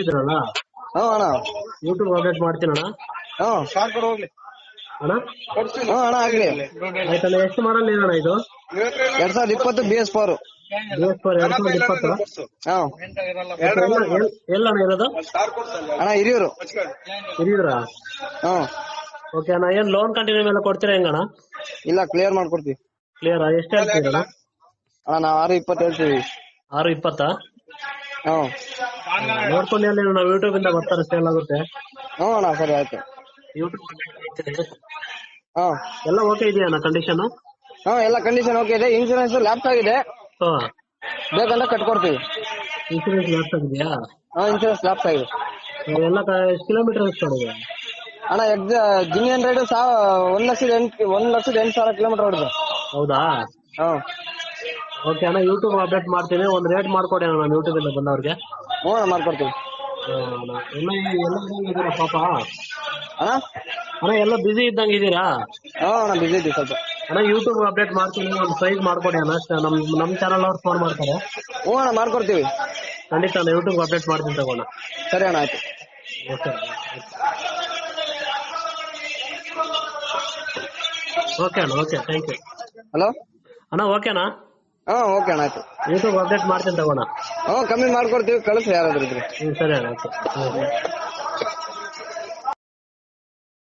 ಇದ್ದೀರಲ್ಲ ಹಾ ಅಣ್ಣ. ಯೂಟ್ಯೂಬ್ ಅಪ್ಡೇಟ್ ಮಾಡ್ತೀನಣ್ಣ? ಹ್ಞೂ ಅಣ್ಣ? ಹಾ ಅಣ್ಣ ಆಗ್ಲಿ. ಆಯ್ತಣ್ಣ ಎಷ್ಟು ಮಾಡಲ್ ಏನಣ್ಣ ಇದು? ಎರಡ್ ಸಾವಿರದ ಇಪ್ಪತ್ತು B S four B S four ಎರಡ್ ಸಾವಿರದ ಇಪ್ಪತ್ತು ಎಲ್- ಎಲ್ಲಣ್ಣ ಇರೋದು? ಅಣ್ಣ ಹಿರಿಯೂರು. ಹಿರಿಯೂರಾ? ಓಕೆ ಅಣ್ಣ ಏನ್ ಲೋನ್ ಕಂಟಿನ್ಯೂ ಮೇಲೆ ಕೊಡ್ತೀರಾ ಹೆಂಗಣ್ಣ? ಇಲ್ಲ ಕ್ಲಿಯರ್ ಮಾಡ್ಕೊಡ್ತೀವಿ. ಕ್ಲಿಯರ್ ಎಷ್ಟು ಹೇಳ್ತೀರಣ್ಣ ಅಣ್ಣ? ನಾವು ಆರು ಇಪ್ಪತ್ತು ಹೇಳ್ತೀವಿ. ಆರು ಇಪ್ಪತ್ತಾ? ಹ್ಞೂ ನೋಡ್ಕೊಂಡು ಅಲ್ಲಿ ನಾವು ಯೂಟ್ಯೂಬ್ ಇಂದ ಬರ್ತಾರೆ ಸೇಲ್ ಆಗುತ್ತೆ. ಹ್ಞೂ ಅಣ್ಣ ಸರಿ ಆಯ್ತು. ಯೂಟ್ಯೂಬ್ ಹಾ ಎಲ್ಲ ಓಕೆ ಇದೆಯಣ್ಣ ಕಂಡೀಷನ್ ಹಾ ಎಲ್ಲ ಕಂಡೀಷನ್ ಓಕೆ ಇದೆ. ಇನ್ಸೂರೆನ್ಸ್ ಲ್ಯಾಪ್ಸ್ ಆಗಿದೆ. ಹಾ. ಬೇಕಂದ್ರೆ ಕಟ್ಕೊಡ್ತೀವಿ. ಇನ್ಸೂರೆನ್ಸ್ ಲ್ಯಾಪ್ಸ್ ಆಗಿದೆಯಾ? ಹಾ ಇನ್ಸೂರೆನ್ಸ್ ಲ್ಯಾಪ್ಸ್ ಆಗಿದೆ. ಎಲ್ಲ ಎಷ್ಟು ಕಿಲೋಮೀಟರ್ ಎಷ್ಟು ಹೊಡಿದೆ ಅಣ್ಣ ಎಕ್ಸ ಜಿನಿಯನ್ ರೈಡ್ ಸಾವ ಒಂದ್ ಲಕ್ಷದ ಎಂಟು ಒಂದ್ ಲಕ್ಷದ ಎಂಟು ಸಾವಿರ ಕಿಲೋಮೀಟರ್ ಹೊಡಿದೆ ಹೌದಾ? ಹ್ಞೂ. ಓಕೆ ಅಣ್ಣ ಯೂಟ್ಯೂಬ್ ಅಪ್ಡೇಟ್ ಮಾಡ್ತೀನಿ. ಒಂದು ರೇಟ್ ಮಾಡ್ಕೊಡಿ ಅಣ್ಣ ನಮ್ಮ ಯೂಟ್ಯೂಬ್ ಇಂದ ಬಂದವ್ರಿಗೆ. ಹ್ಞೂ ಅಣ್ಣ ಮಾಡ್ಕೊಡ್ತೀವಿ ಅಣ್ಣ. ಎಲ್ಲ ಎಲ್ಲ ಇದ್ದೀರಾ ಪಾಪ? ಅಣ್ಣ? ಅಣ್ಣ ಎಲ್ಲ ಬಿಸಿ ಇದ್ದಂಗೆ ಇದ್ದೀರಾ? ಹಾಂ ಅಣ್ಣ ಬಿಸಿ ಇದ್ದೀವಿ ಸ್ವಲ್ಪ. ಅಣ್ಣ ಯೂಟ್ಯೂಬ್ ಅಪ್ಡೇಟ್ ಮಾಡ್ತೀನಿ. ಒಂದು ಸೈಜ್ ಮಾಡ್ಕೊಡಿ ಅಣ್ಣ ನಮ್ಮ ನಮ್ ನಮ್ಮ ಚಾನಲ್ ಅವ್ರು ಫೋನ್ ಮಾಡ್ತಾರೆ. ಹ್ಞೂ ಅಣ್ಣ ಮಾಡ್ಕೊಡ್ತೀವಿ. ಖಂಡಿತ ಅಣ್ಣ ಯೂಟ್ಯೂಬ್ ಅಪ್ಡೇಟ್ ಮಾಡ್ತೀನಿ ತಗೋಣ. ಸರಿ ಅಣ್ಣ ಆಯ್ತು. ಓಕೆ ಓಕೆ ಅಣ್ಣ ಓಕೆ ಥ್ಯಾಂಕ್ ಯು ಹಲೋ ಅಣ್ಣ ಓಕೆನಾ ಹ್ಞೂ ಓಕೆ ಅಣ್ಣ ಆಯ್ತು. ಯೂಟ್ಯೂಬ್ ಅಪ್ಡೇಟ್ ಮಾಡ್ತೀನಿ ತಗೋಣ. ಹ್ಞೂ ಕಮ್ಮಿ ಮಾಡ್ಕೊಡ್ತೀವಿ ಕಳಿಸಿ ಯಾರಾದ್ರೂ ಇದ್ರೆ. ಹ್ಞೂ ಸರಿ ಅಣ್ಣ ಹ್ಞೂ